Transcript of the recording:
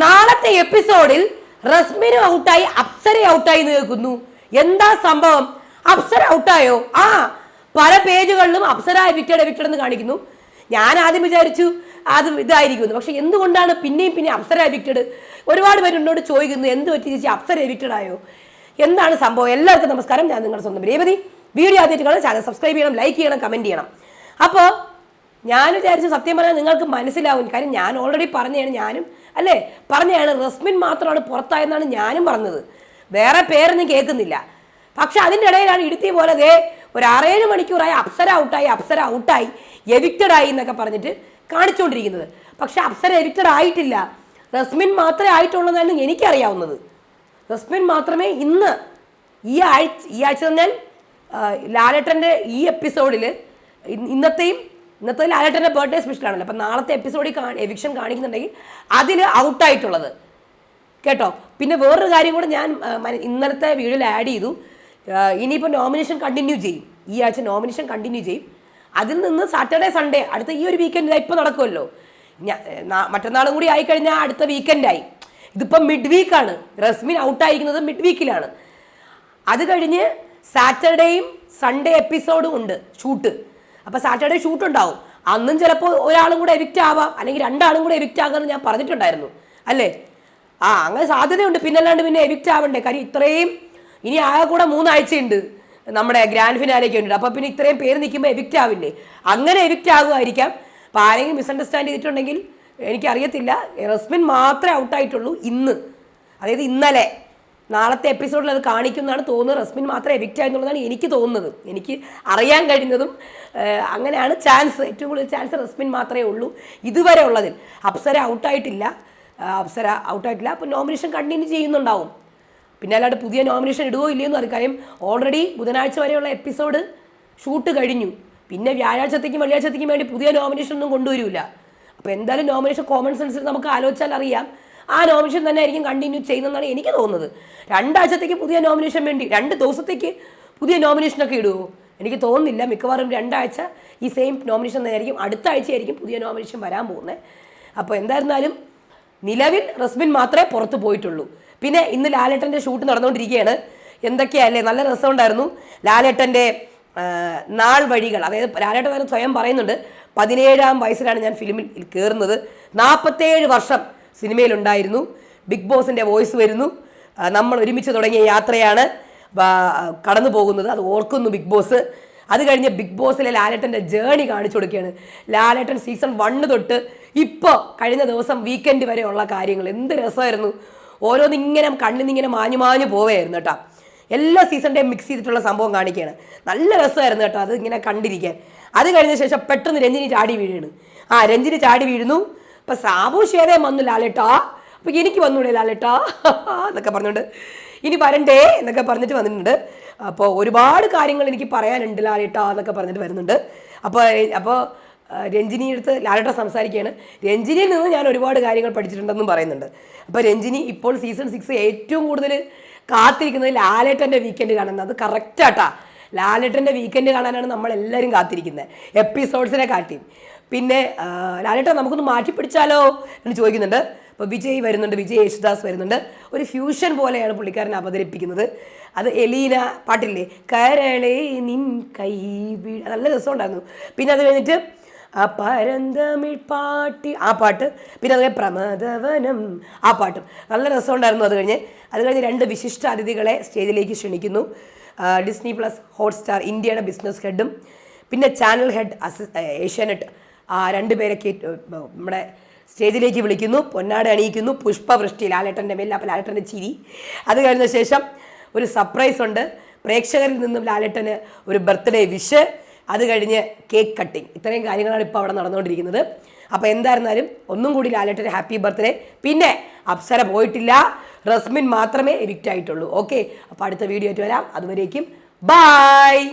നാളത്തെ എപ്പിസോഡിൽ റസ്മിന് ഔട്ടായി അപ്സര ഔട്ടായി നിൽക്കുന്നു എന്താ സംഭവം? അപ്സര ഔട്ടായോ? ആ പല പേജുകളിലും അപ്സര എവിക്റ്റഡ് എവിക്റ്റഡ് എന്ന് കാണിക്കുന്നു. ഞാൻ ആദ്യം വിചാരിച്ചു അത് ഇതായിരിക്കുന്നു. പക്ഷെ എന്തുകൊണ്ടാണ് പിന്നെയും പിന്നെ അപ്സര എവിക്റ്റഡ് ഒരുപാട് പേര് എന്നോട് ചോദിക്കുന്നു എന്ത് പറ്റി ചേച്ചി? അപ്സര എവിക്റ്റഡ് ആയോ എന്താണ് സംഭവം? എല്ലാവർക്കും നമസ്കാരം. ഞാൻ നിങ്ങളുടെ സ്വന്തം രേവതി വീഡിയോ ആദ്യമായിട്ട് കാണാൻ ചാനൽ സബ്സ്ക്രൈബ് ചെയ്യണം ലൈക്ക് ചെയ്യണം കമന്റ് ചെയ്യണം. അപ്പോൾ ഞാൻ വിചാരിച്ചു സത്യം പറഞ്ഞാൽ നിങ്ങൾക്ക് മനസ്സിലാവും. കാര്യം ഞാൻ ഓൾറെഡി പറഞ്ഞതാണ് ഞാനും അല്ലേ? പറഞ്ഞതാണ് റസ്മിൻ മാത്രമാണ് പുറത്തായെന്നാണ് ഞാനും പറഞ്ഞത്. വേറെ പേരൊന്നും കേൾക്കുന്നില്ല. പക്ഷെ അതിന്റെ ഇടയിലാണ് ഇടുത്തി പോലെ ദേ ഒരു ആറേഴ് മണിക്കൂറായി അപ്സര ഔട്ടായി അപ്സര ഔട്ടായി എവിക്റ്റഡ് ആയി എന്നൊക്കെ പറഞ്ഞിട്ട് കാണിച്ചുകൊണ്ടിരിക്കുന്നത്. പക്ഷെ അപ്സര എവിക്റ്റഡ് ആയിട്ടില്ല. റസ്മിൻ മാത്രമേ ആയിട്ടുള്ളതാണ് എനിക്കറിയാവുന്നത്. റസ്മിൻ മാത്രമേ ഇന്ന് ഈ ആഴ്ച ഈ ആഴ്ച തന്നെ ലാലേട്ടന്റെ ഈ എപ്പിസോഡിൽ ഇന്നത്തെയും ഇന്നത്തെ ലാലേട്ടന്റെ ബർത്ത്ഡേ സ്പെഷ്യലാണല്ലോ അപ്പം നാളത്തെ എപ്പിസോഡിൽ കാണി എവിക്ഷൻ കാണിക്കുന്നുണ്ടെങ്കിൽ അതിൽ ഔട്ടായിട്ടുള്ളത് കേട്ടോ? പിന്നെ വേറൊരു കാര്യം കൂടെ ഞാൻ ഇന്നലത്തെ വീഡിയോയിൽ ആഡ് ചെയ്തു. ഇനിയിപ്പോൾ നോമിനേഷൻ കണ്ടിന്യൂ ചെയ്യും. ഈ ആഴ്ച നോമിനേഷൻ കണ്ടിന്യൂ ചെയ്യും. അതിൽ നിന്ന് സാറ്റർഡേ സൺഡേ അടുത്ത ഈ ഒരു വീക്കെൻഡ് ഇപ്പോൾ നടക്കുമല്ലോ മറ്റന്നാളും കൂടി ആയിക്കഴിഞ്ഞാൽ അടുത്ത വീക്കെൻഡായി ഇതിപ്പം മിഡ് വീക്കാണ് റസ്മിൻ ഔട്ടായിരിക്കുന്നത് മിഡ് വീക്കിലാണ് അത് കഴിഞ്ഞ് സാറ്റർഡേയും സൺഡേ എപ്പിസോഡും ഉണ്ട്. ഷൂട്ട് അപ്പോൾ സാറ്റർഡേ ഷൂട്ട് ഉണ്ടാവും. അന്നും ചിലപ്പോൾ ഒരാളും കൂടെ എവിക്റ്റ് ആവാം. അല്ലെങ്കിൽ രണ്ടാളും കൂടെ എവിക്റ്റ് ആകാമെന്ന് ഞാൻ പറഞ്ഞിട്ടുണ്ടായിരുന്നു. അല്ലേ? ആ അങ്ങനെ സാധ്യതയുണ്ട്. പിന്നല്ലാണ്ട് പിന്നെ എവിക്റ്റ് ആവണ്ടേ? കാര്യം ഇത്രയും ഇനി ആകെ കൂടെ മൂന്നാഴ്ചയുണ്ട്. നമ്മുടെ ഗ്രാൻഡ് ഫിനാലേക്ക് ഉണ്ട് അപ്പോൾ പിന്നെ ഇത്രയും പേര് നിൽക്കുമ്പോൾ എവിക്റ്റ് ആവില്ലേ? അങ്ങനെ എവിക്റ്റ് ആകുമായിരിക്കാം. അപ്പോൾ ആരെങ്കിലും മിസ്അണ്ടർസ്റ്റാൻഡ് ചെയ്തിട്ടുണ്ടെങ്കിൽ എനിക്കറിയത്തില്ല. റസ്മിൻ മാത്രമേ ഔട്ടായിട്ടുള്ളൂ ഇന്ന്. അതായത് ഇന്നലെ. നാളത്തെ എപ്പിസോഡിൽ അത് കാണിക്കുന്നതാണ് തോന്നുന്നത്. റസ്മിൻ മാത്രമേ എവിക്റ്റ് ആയെന്നുള്ളതാണ് എനിക്ക് തോന്നുന്നത്. എനിക്ക് അറിയാൻ കഴിഞ്ഞതും അങ്ങനെയാണ് ചാൻസ് ഏറ്റവും കൂടുതൽ ചാൻസ് റസ്മിൻ മാത്രമേ ഉള്ളൂ ഇതുവരെ ഉള്ളതിൽ. അപ്സര ഔട്ടായിട്ടില്ല അപ്സര ഔട്ടായിട്ടില്ല അപ്പോൾ നോമിനേഷൻ കണ്ടിന്യൂ ചെയ്യുന്നുണ്ടാവും. പിന്നെ അല്ലാണ്ട് പുതിയ നോമിനേഷൻ ഇടുകയോ ഇല്ലയെന്ന് അറിയാം. കാര്യം ഓൾറെഡി ബുധനാഴ്ച വരെയുള്ള എപ്പിസോഡ് ഷൂട്ട് കഴിഞ്ഞു. പിന്നെ വ്യാഴാഴ്ചത്തേക്കും വെള്ളിയാഴ്ചത്തേക്കും വേണ്ടി പുതിയ നോമിനേഷൻ ഒന്നും കൊണ്ടുവരില്ല അപ്പോൾ എന്തായാലും നോമിനേഷൻ കോമൺ സെൻസിൽ നമുക്ക് ആലോചിച്ചാൽ അറിയാം. ആ നോമിനേഷൻ തന്നെ ആയിരിക്കും കണ്ടിന്യൂ ചെയ്യുന്നതെന്നാണ് എനിക്ക് തോന്നുന്നത്. രണ്ടാഴ്ചത്തേക്ക് പുതിയ നോമിനേഷൻ വേണ്ടി രണ്ട് ദിവസത്തേക്ക് പുതിയ നോമിനേഷനൊക്കെ ഇടുമോ എനിക്ക് തോന്നുന്നില്ല. മിക്കവാറും രണ്ടാഴ്ച ഈ സെയിം നോമിനേഷൻ തന്നെയായിരിക്കും. അടുത്ത ആഴ്ചയായിരിക്കും പുതിയ നോമിനേഷൻ വരാൻ പോകുന്നത്. അപ്പോൾ എന്തായിരുന്നാലും നിലവിൽ റസ്മിൻ മാത്രമേ പുറത്ത് പോയിട്ടുള്ളൂ. പിന്നെ ഇന്ന് ലാലേട്ടന്റെ ഷൂട്ട് നടന്നുകൊണ്ടിരിക്കുകയാണ്. എന്തൊക്കെയല്ലേ? നല്ല രസമുണ്ടായിരുന്നു. ലാലേട്ടന്റെ നാൾ വഴികൾ. അതായത് ലാലേട്ടൻ തന്നെ സ്വയം പറയുന്നുണ്ട് പതിനേഴാം വയസ്സിലാണ് ഞാൻ ഫിലിമിൽ കയറുന്നത്. നാൽപ്പത്തേഴ് വർഷം സിനിമയിലുണ്ടായിരുന്നു. ബിഗ് ബോസിന്റെ വോയിസ് വരുന്നു. നമ്മൾ ഒരുമിച്ച് തുടങ്ങിയ യാത്രയാണ് കടന്നു പോകുന്നത്. അത് ഓർക്കുന്നു ബിഗ് ബോസ്. അത് കഴിഞ്ഞ് ബിഗ് ബോസിലെ ലാലേട്ടന്റെ ജേണി കാണിച്ചു കൊടുക്കുകയാണ്. ലാലേട്ടൻ സീസൺ വണ്ണ് തൊട്ട് ഇപ്പോൾ കഴിഞ്ഞ ദിവസം വീക്കെൻഡ് വരെയുള്ള കാര്യങ്ങൾ. എന്ത് രസമായിരുന്നു. ഓരോന്നിങ്ങനെ കണ്ണിൽ നിന്നിങ്ങനെ മാഞ്ഞു മാഞ്ഞു പോവുകയായിരുന്നു കേട്ടോ. എല്ലാ സീസണിന്റെയും മിക്സ് ചെയ്തിട്ടുള്ള സംഭവം കാണിക്കുകയാണ്. നല്ല രസമായിരുന്നു കേട്ടോ അത് ഇങ്ങനെ കണ്ടിരിക്കാൻ. അത് കഴിഞ്ഞ ശേഷം പെട്ടെന്ന് രഞ്ജിനി ചാടി വീഴുകയാണ്. ആ രഞ്ജിനി ചാടി വീഴുന്നു. അപ്പം സാബു ഷേതയും വന്നു ലാലേട്ടാ. അപ്പോൾ എനിക്ക് വന്നൂടെ ലാലേട്ടാ. എന്നൊക്കെ പറഞ്ഞുകൊണ്ട് ഇനി വരണ്ടേ എന്നൊക്കെ പറഞ്ഞിട്ട് വന്നിട്ടുണ്ട്. അപ്പോൾ ഒരുപാട് കാര്യങ്ങൾ എനിക്ക് പറയാനുണ്ട് ലാലേട്ടാ എന്നൊക്കെ പറഞ്ഞിട്ട് വരുന്നുണ്ട്. അപ്പോൾ അപ്പോൾ രഞ്ജിനി അടുത്ത് ലാലേട്ട സംസാരിക്കുകയാണ്. രഞ്ജിനിയിൽ നിന്ന് ഞാൻ ഒരുപാട് കാര്യങ്ങൾ പഠിച്ചിട്ടുണ്ടെന്നും പറയുന്നുണ്ട്. അപ്പോൾ രഞ്ജിനി ഇപ്പോൾ സീസൺ സിക്സ് ഏറ്റവും കൂടുതൽ കാത്തിരിക്കുന്നത് ലാലേട്ടന്റെ വീക്കെൻഡ് കാണുന്നത് അത് കറക്റ്റാട്ടാ ലാലേട്ടന്റെ വീക്കെൻഡ് കാണാനാണ് നമ്മളെല്ലാവരും കാത്തിരിക്കുന്നത്. എപ്പിസോഡ്സിനെ കാട്ടി. പിന്നെ ലാലേട്ടാ നമുക്കൊന്ന് മാറ്റി പിടിച്ചാലോ എന്ന് ചോദിക്കുന്നുണ്ട്. അപ്പോൾ വിജയ് വരുന്നുണ്ട് വിജയ് യേശുദാസ് വരുന്നുണ്ട്. ഒരു ഫ്യൂഷൻ പോലെയാണ് പുള്ളിക്കാരൻ അവതരിപ്പിക്കുന്നത്. അത് എലീന പാട്ടില്ലേ? കരളേ നിൻ കൈ നല്ല രസമുണ്ടായിരുന്നു. പിന്നെ അത് കഴിഞ്ഞിട്ട് ആ പരന്തമിഴ് പാട്ടി ആ പാട്ട്. പിന്നെ അതുപോലെ പ്രമദവനം ആ പാട്ടും. നല്ല രസമുണ്ടായിരുന്നു അത് കഴിഞ്ഞ്. അത് കഴിഞ്ഞ് രണ്ട് വിശിഷ്ട അതിഥികളെ സ്റ്റേജിലേക്ക് ക്ഷണിക്കുന്നു. ഡിസ്നി പ്ലസ് ഹോട്ട്സ്റ്റാർ ഇന്ത്യയുടെ ബിസിനസ് ഹെഡും. പിന്നെ ചാനൽ ഹെഡ് അസി ഏഷ്യാനെറ്റ് ആ രണ്ട് പേരെ കേറ്റ് നമ്മുടെ സ്റ്റേജിലേക്ക് വിളിക്കുന്നു. പൊന്നാട് അണിയിക്കുന്നു. പുഷ്പവൃഷ്ടി ലാലേട്ടന്റെ മേലിൽ. അപ്പോൾ ലാലേട്ടന്റെ ചിരി. അത് കഴിഞ്ഞ ശേഷം ഒരു സർപ്രൈസ് ഉണ്ട്. പ്രേക്ഷകരിൽ നിന്നും ലാലേട്ടന് ഒരു ബർത്ത്ഡേ വിഷ് അത് കഴിഞ്ഞ് കേക്ക് കട്ടിങ് ഇത്രയും കാര്യങ്ങളാണ് ഇപ്പോൾ അവിടെ നടന്നുകൊണ്ടിരിക്കുന്നത്. അപ്പോൾ എന്തായിരുന്നാലും ഒന്നും കൂടി ലാലേട്ടന് ഹാപ്പി ബർത്ത്ഡേ പിന്നെ അപ്സര പോയിട്ടില്ല. റസ്മിൻ മാത്രമേ എഡിക്റ്റ് ആയിട്ടുള്ളൂ. ഓക്കെ അപ്പോൾ അടുത്ത വീഡിയോ ആയിട്ട് വരാം. അതുവരേക്കും ബായ്